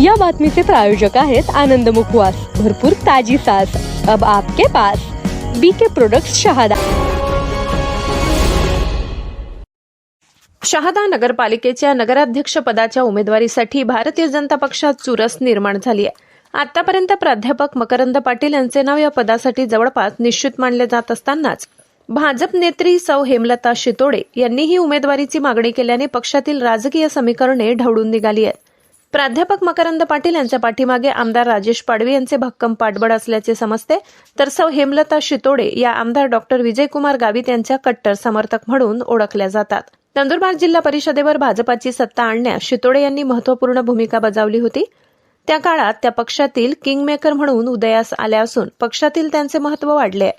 या बातमीचे प्रायोजक आहेत आनंद मुखवास. भरपूर ताजी सास अब आपके पास बीके प्रोडक्ट शहादा. शहादा नगरपालिकेच्या नगराध्यक्ष पदाच्या उमेदवारीसाठी भारतीय जनता पक्षात चुरस निर्माण झाली आहे. आतापर्यंत प्राध्यापक मकरंद पाटील यांचे नाव या पदासाठी जवळपास निश्चित मानले जात असतानाच भाजप नेत्री सौ हेमलता शितोडे यांनीही उमेदवारीची मागणी केल्याने पक्षातील राजकीय समीकरणे ढवळून निघाली आहेत. प्राध्यापक मकरंद पाटील यांच्या पाठीमागे आमदार राजेश पाडवी यांचे भक्कम पाठबळ असल्याचे समजते तर सौ हेमलता शितोडे या आमदार डॉक्टर विजयकुमार गावित यांच्या कट्टर समर्थक म्हणून ओळखल्या जातात. नंदुरबार जिल्हा परिषदेवर भाजपाची सत्ता आणण्यास शितोडे यांनी महत्त्वपूर्ण भूमिका बजावली होती. त्या काळात त्या पक्षातील किंगमेकर म्हणून उदयास आल्या असून पक्षातील त्यांचे महत्त्व वाढले आहे.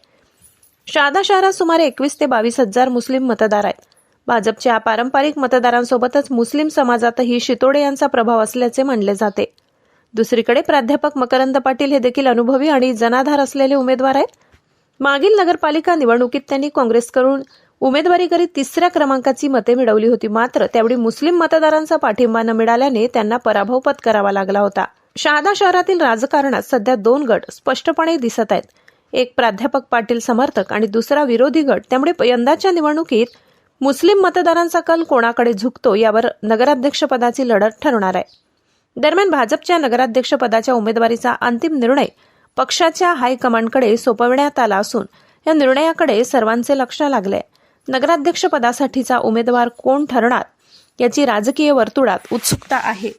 शहादा शहरात सुमारे एकवीस ते बावीस हजार मुस्लिम मतदार आहेत. भाजपच्या पारंपरिक मतदारांसोबतच मुस्लिम समाजातही शितोडे यांचा प्रभाव असल्याचे मानले जाते. दुसरीकडे प्राध्यापक मकरंद पाटील हे देखील अनुभवी आणि जनाधार असलेले उमेदवार आहेत. मागील नगरपालिका निवडणुकीत त्यांनी काँग्रेसकडून उमेदवारी करीत तिसऱ्या क्रमांकाची मते मिळवली होती. मात्र त्यावेळी मुस्लिम मतदारांचा पाठिंबा न मिळाल्याने त्यांना पराभव पत्करावा लागला होता. शहादा शहरातील राजकारणात सध्या दोन गट स्पष्टपणे दिसत आहेत. एक प्राध्यापक पाटील समर्थक आणि दुसरा विरोधी गट. त्यामुळे यंदाच्या निवडणुकीत मुस्लिम मतदारांचा कल कोणाकडे झुकतो यावर नगराध्यक्षपदाची लढत ठरणार आहे. दरम्यान भाजपच्या नगराध्यक्षपदाच्या उमेदवारीचा अंतिम निर्णय पक्षाच्या हायकमांडकडे सोपविण्यात आला असून या निर्णयाकडे सर्वांचे लक्ष लागले नगराध्यक्षपदासाठीचा उमेदवार कोण ठरणार याची राजकीय वर्तुळात उत्सुकता आहे.